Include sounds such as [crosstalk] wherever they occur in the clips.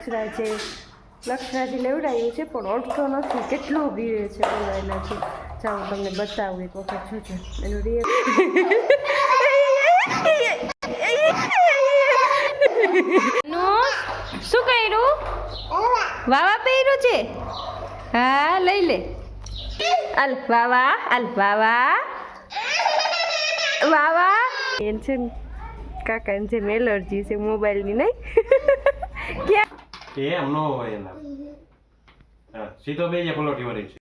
લક્ષરાજે લક્ષરાજે લેવડાવ્યું છે પણ ઓળખતો નથી. કેટલો ભીડે છે બોલો એનાથી ચાલો તમને બતાવું એક વખત જોજો એનું રિએક્શન શું કર્યું? વાવા પહેર્યું છે? હા લઈ લે. અલ વાવા અલ વાવા. વાવા. એન છે કાકાને જેમ એલર્જી છે મોબાઈલની નહીં? [laughs] ક્યાં? એમ ન હોય એના સીધો બે જે પલોઠી વળી છે.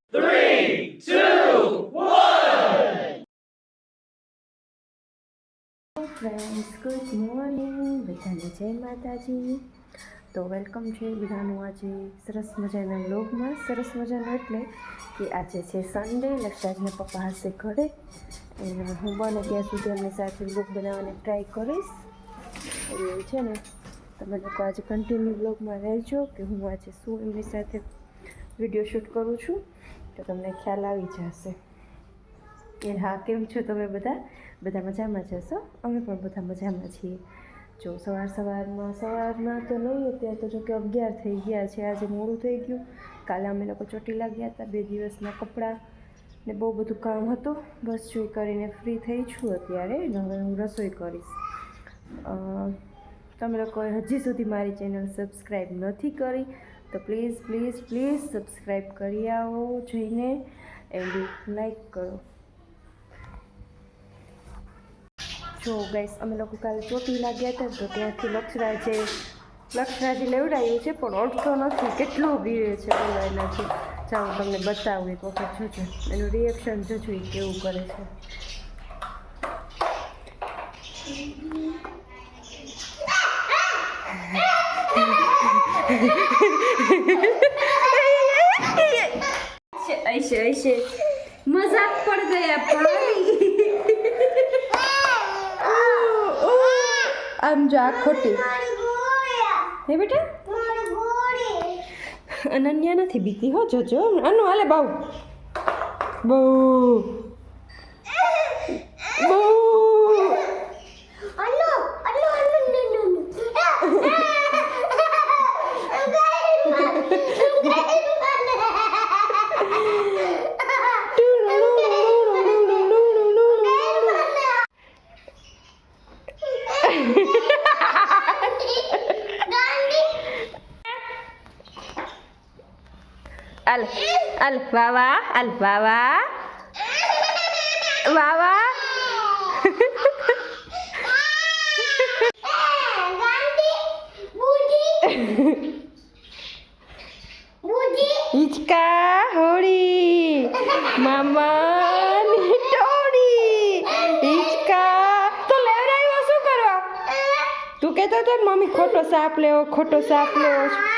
ફ્રેન્ડ્સ ગુડ મોર્નિંગ બધાને જય માતાજી. તો વેલકમ છે બધાનું આજે સરસ મજાના બ્લોગમાં સરસ મજાનું એટલે કે આજે છે સન્ડે લક્ષરાજના પપ્પા હશે ઘરે. અને હું બને ત્યાં સુધી એમની સાથે બ્લોગ બનાવવાની ટ્રાય કરીશ. એવું છે ને? તમે લોકો આજે કન્ટિન્યુ બ્લોગમાં રહેજો કે હું આજે શું એમની સાથે વીડિયો શૂટ કરું છું, તો તમને ખ્યાલ આવી જશે. એ હા, કેમ છો તમે બધા? બધા મજામાં જ હશો? અમે પણ બધા મજામાં છીએ. જો સવાર સવારમાં સવારમાં તો નહીં, અત્યારે તો જો કે અગિયાર થઈ ગયા છે. આજે મોડું થઈ ગયું. કાલે અમે લોકો ચોટીલા ગયા હતા બે દિવસના કપડાં ને બહુ બધું કામ હતું. બસ જોઈ કરીને ફ્રી થઈ છું અત્યારે. હવે હું રસોઈ કરીશ. તમે લોકોએ હજી સુધી મારી ચેનલ સબસ્ક્રાઈબ નથી કરી, તો પ્લીઝ પ્લીઝ પ્લીઝ સબસ્ક્રાઈબ કરી આવો જઈને એન્ડ લાઈક કરો. જો ગાઈસ અમે લોકો કાલે ચોટી લાગ્યા હતા, તો ત્યાંથી લક્ષરાજે લક્ષરાજે લેવડાવ્યું છે, પણ ઓળખતો નથી, કેટલો ભીડે છે બોલો ચાલો તમને બતાવું એક વખત જોજો એનું રિએક્શન જોજો એ કેવું કરે છે. ऐसे ऐसे मजाक पड़ गया भाई આમ જો આ ખોટી હે બેટા અનન્યા નથી બીતી હો જોજો આનું હાલે બહુ બહુ બહુ અલ અલ વાવા અલ વાવા વાવા હિચકા, હોળી, મામાની ટોળી. હિચકા. તો લેવડાવ્યો શું કરવા? તું કહેતો હતો ને, મમ્મી, ખોટો સાપ લેવો, ખોટો સાપ લેવો.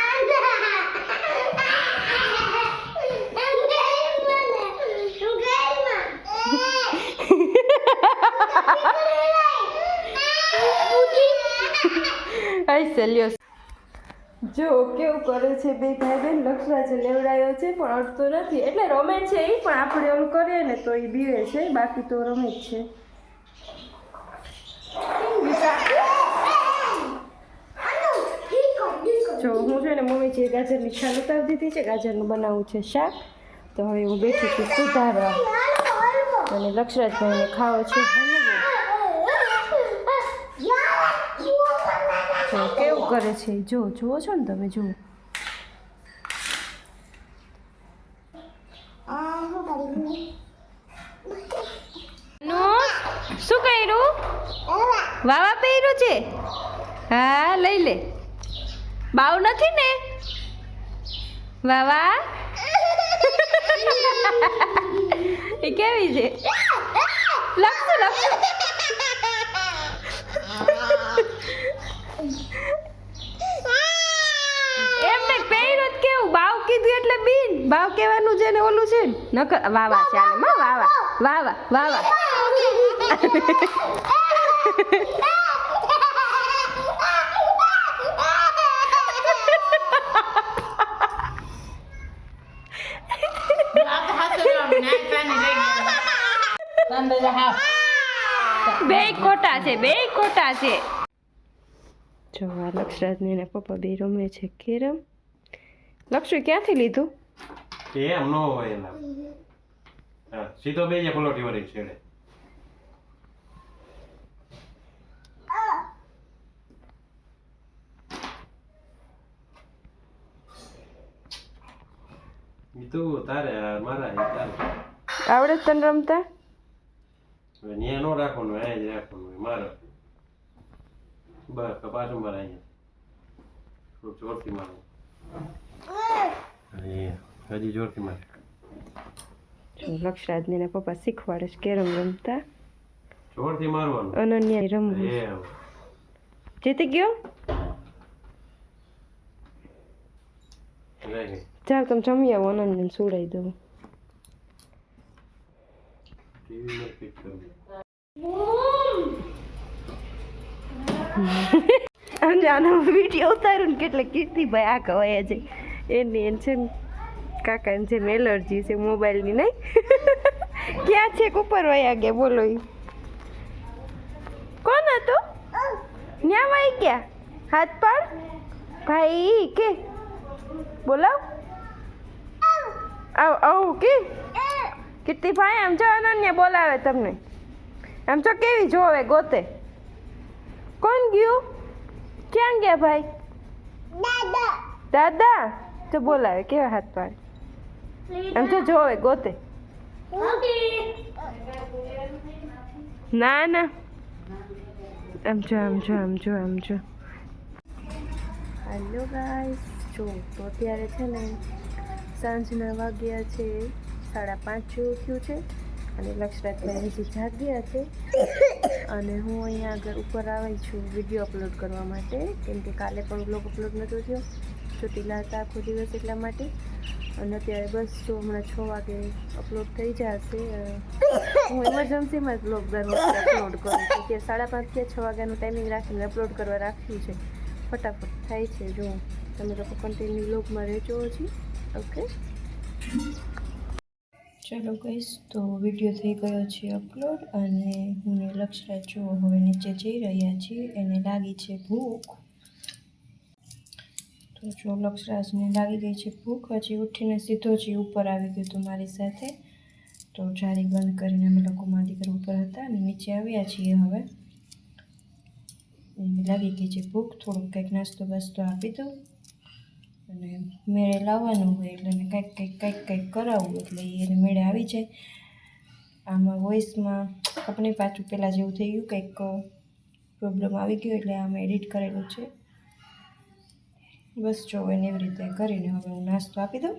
આઈ સેલ્યો જો કેવું કરે છે બે ભાઈ બેન લક્ષરાજે લેવડાયો છે, પણ અડતો નથી. એટલે રમે છે એ પણ આપણે ઓલું કરીએ ને તો એ બીવે છે, બાકી તો રમે જ છે. જો હું છે ને મમ્મી જે ગાજરની છાલ ઉતારી દીધી છે, ગાજરનું બનાવવું છે શાક. તો હવે હું બેઠી છું સુધારવા. અને લક્ષરાજભાઈને ખાવો છે. કેવું કરે છે? જો જુઓ છો ને તમે જુઓ. શું કર્યું? વાવા પહેર્યું છે? હા લઈ લે. બાવ નથી ને? વાવા? [laughs] એ કેવી છે? લખશું લખશું એમને પહેર્યું જ કેવું બાવ કીધું એટલે બાવ કહેવાનું છે ને ઓલું છે ને? નકર વાવા છે આને માં વાવા વાવા વાવા બે ખોટા છે, બે ખોટા છે. જો આ લક્ષરાજને પપ્પા બે રમે છે કેરમ. લક્ષુ ક્યાંથી લીધું? કે એમ ન હોય એના હા સીધો બે જે પલોઠી વળી છેડે ઈ તું તારે આ મારા ઈ તારે આવડે છે તને રમતા હવે ન્યા નો રાખવાનું અહીંયા જ રાખવાનું હોય મારે બસ તો પાછું મારે અહીંયા થોડુંક જોરથી મારવું અહીંયા હજી જોરથી મારે લક્ષરાજ ને પપ્પા શીખવાડે છે કેરમ રમતા જોરથી મારવાનું અનન્યા રમવું જીતી ગયો ચાલ તમે જમી આવો અનન્ય સુડાઈ દઉં આનો વીડિયો ઉતાર્યું ને કેટલે કીર્તિભાઈ આ કહેવાય છે એની એમ છે કાકાને જેમ એલર્જી છે મોબાઈલની નહીં? [laughs] ક્યાં છે? ઉપર વયા ગયા બોલો કોણ હતું? ન્યા વાઈ ગયા? હાથ પાડ ભાઈ કે. બોલાવ. આવ આવ કે? કીર્તિભાઈ આમ જો અનન્યા બોલાવે તમને. આમ જો કેવી જોવે ગોતે. કોણ ગયું? ક્યાં ગયા ભાઈ? દાદા. તો બોલાવે કેવા હાથ પાડે આમ તો જોવે ગોતે. ના ના. એમ જો આમ જો એમ જો આમ જો. હેલો ગાઈસ જો તો અત્યારે છે ને સાંજના વાગ્યા છે સાડા પાંચ જેવું થયું છે અને લક્ષરાજભાઈ હજી જાગ્યા છે. અને હું અહીંયા આગળ ઉપર આવી છું વીડિયો અપલોડ કરવા માટે કેમ કે કાલે પણ બ્લોગ અપલોડ નહોતો થયો. ચોટીલા હતા આખો દિવસ એટલા માટે. અને અત્યારે બસ જો હમણાં છ વાગે અપલોડ થઈ જશે હું ઇમરજન્સીમાં જ બ્લોગ અપલોડ કરું છું. કે સાડા પાંચ કે છ વાગ્યાનું ટાઈમિંગ રાખીને અપલોડ કરવા રાખ્યું છે. ફટાફટ થાય છે, જો. તમે લોકો કન્ટિન્યુ બ્લોગમાં રહેજો હજી. ઓકે ચલો કહીશ તો વીડિયો થઈ ગયો છે અપલોડ અને હું ને લક્ષરાજ જો હવે નીચે જઈ રહ્યા છીએ. એને લાગી છે ભૂખ. તો જો લક્ષરાજને લાગી ગઈ છે ભૂખ. હજી ઉઠીને સીધો જ ઉપર આવી ગયો હતો મારી સાથે. તો જારી બંધ કરીને અમે લોકો મા દીકરા ઉપર હતા અને નીચે આવ્યા છીએ હવે. લાગી ગઈ છે ભૂખ. થોડુંક કંઈક નાસ્તો બાસ્તો આપી દઉં. અને મેળે લાવવાનું હોય એટલે એને કંઈક કંઈક કંઈક કંઈક કરાવવું એટલે એને મેળે આવી જાય. આમાં વોઇસમાં આપણે પાછું પહેલાં જેવું થઈ ગયું, કંઈક પ્રોબ્લેમ આવી ગયો એટલે આમાં એડિટ કરેલું છે. બસ જો એને એવી રીતે કરીને હવે હું નાસ્તો આપી દઉં.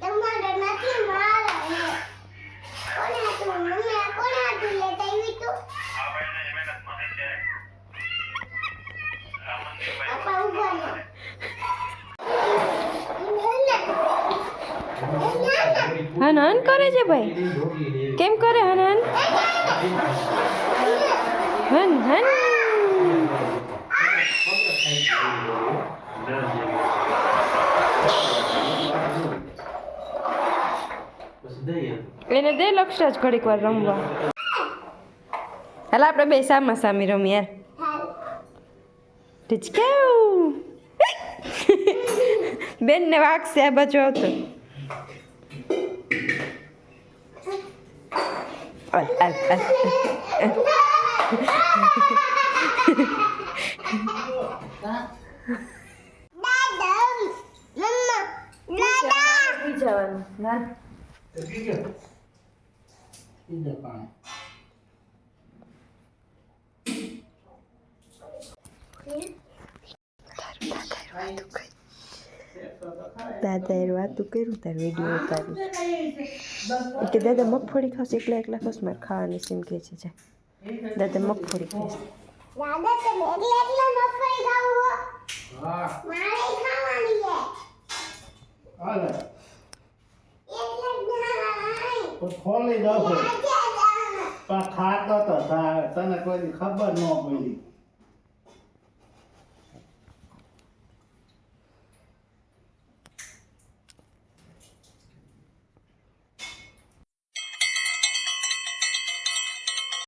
તમારે નથી મારા કોને હતું મમ્મી કોને હતું લેતા આવી તું આપા ઊભા રહો. હન કરે છે ભાઈ. કેમ કરે હન હન હન એને દે લક્ષ જ ઘડીક વાર રમવા. હાલ, આપણે બે સામા સામી રમી યાર ટીચકાઉ. બેનને વાગશે આ બાજુ આવતો. અલ અલ અલ દાદા મમ્મા દાદા એ વાતું કર્યું તાર વીડિયો ઉતાર્યું કે દાદા મગફળી ખાવશે એકલા એકલા ખાવશે મારે ખાવાની સીમ કે છે જા. દાદા મગફળી ખાશે. ખોલી દઉં છું. આજે દાદા પણ ખાતો તો તને કોઈ ખબર ન પડી.